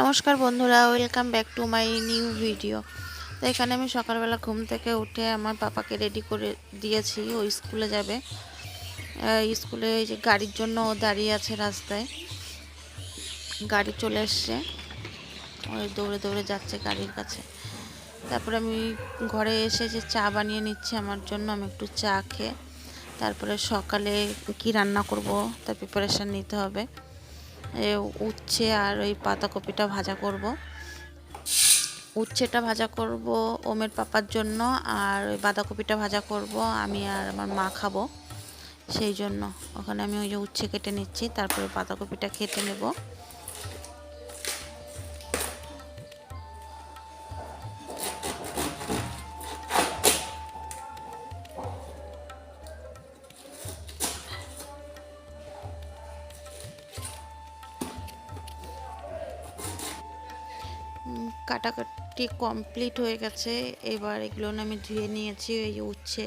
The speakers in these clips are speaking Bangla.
নমস্কার বন্ধুরা welcome back to my new video তো এখানে আমি সকালবেলা ঘুম থেকে উঠে আমার পাপাকে রেডি করে দিয়েছি, ও স্কুলে যাবে। স্কুলে এই যে গাড়ির জন্য ও দাঁড়িয়ে আছে রাস্তায়। গাড়ি চলে এসছে। ওই দৌড়ে দৌড়ে যাচ্ছে গাড়ির কাছে। তারপরে আমি ঘরে এসে যে চা বানিয়ে নিচ্ছি আমার জন্য, আমি একটু চা খেয়ে তারপরে সকালে কি রান্না করব, তার প্রিপারেশান নিতে হবে। উচ্ছে আর ওই পাতাকপিটা ভাজা করব। উচ্ছেটা ভাজা করব ওমের পাপার জন্য আর ওই বাঁধাকপিটা ভাজা করব। আমি আর আমার মা খাব, সেই জন্য। ওখানে আমি ওই যে উচ্ছে কেটে নিচ্ছি, তারপরে বাঁধাকপিটা খেতে নেব। কাটাকাটি কমপ্লিট হয়ে গেছে। এবার এগুলো আমি ধুয়ে নিয়েছি এই যে উচ্ছে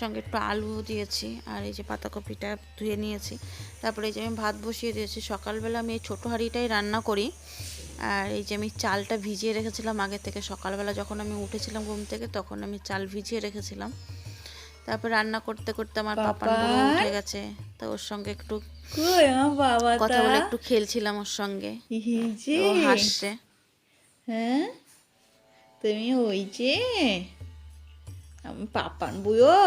সঙ্গে একটু আলু দিয়েছি আর এই যে পাতাকপিটা ধুয়ে নিয়েছি। তারপরে এই যে আমি ভাত বসিয়ে দিয়েছি। সকালবেলা আমি এই ছোটো হাঁড়িটাই রান্না করি। আর এই যে আমি চালটা ভিজিয়ে রেখেছিলাম আগে থেকে সকালবেলা যখন আমি উঠেছিলাম ঘুম থেকে তখন আমি চাল ভিজিয়ে রেখেছিলাম। তারপর রান্না করতে করতে আমার বুড়ো উঠে গেছে। তো ওর সঙ্গে একটু কথা বলে একটু খেলছিলাম ওর সঙ্গে। হাসছে। হ্যাঁ? তুমি ওই যে আমি পাপান বুয়ো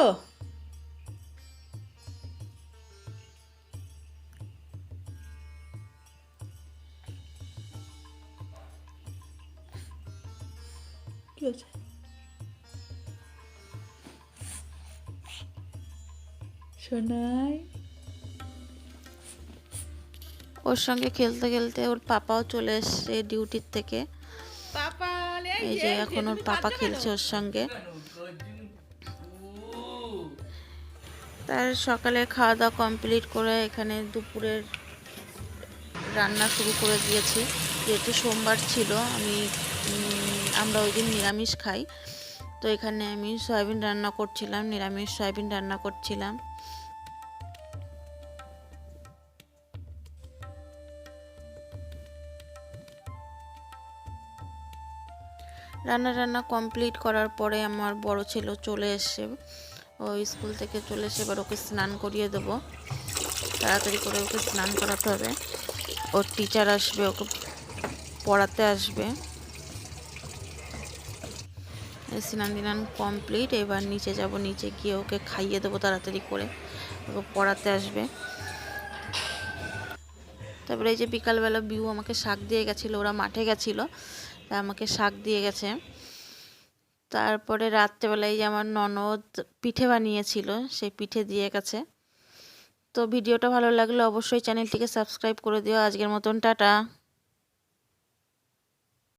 ওর সঙ্গে খেলতে খেলতে ওর পাপাও চলে এসছে ডিউটির থেকে। এই যে এখন ওর পাপা খেলছে ওর সঙ্গে। তার সকালে খাওয়া দাওয়া কমপ্লিট করে এখানে দুপুরের রান্না শুরু করে দিয়েছি। যেহেতু সোমবার ছিল, আমি আমরা ওই দিন নিরামিষ খাই। তো এখানে আমি সয়াবিন রান্না করছিলাম, নিরামিষ সয়াবিন রান্না করছিলাম। রান্না রান্না কমপ্লিট করার পরে আমার বড় ছেলে চলে এসে ও স্কুল থেকে চলে এসে এবার ওকে স্নান করিয়ে দেবো। তাড়াতাড়ি করে ওকে স্নান করাতে হবে। ওর টিচার আসবে, ওকে পড়াতে আসবে। স্নান দিনান কমপ্লিট এবার নিচে যাব, নিচে গিয়ে ওকে খাইয়ে দেবো তাড়াতাড়ি করে। ওকে পড়াতে আসবে। তারপরে এই যে বিকালবেলা বিউ আমাকে শাক দিয়ে গেছিল, ওরা মাঠে গেছিল। তা আমাকে শাক দিয়ে গেছে। তারপরে রাত্রেবেলায় আমার ননদ পিঠে বানিয়েছিল, সেই পিঠে দিয়ে গেছে। তো ভিডিওটা ভালো লাগলে অবশ্যই চ্যানেলটিকে সাবস্ক্রাইব করে দিও। আজকের মতন টাটা।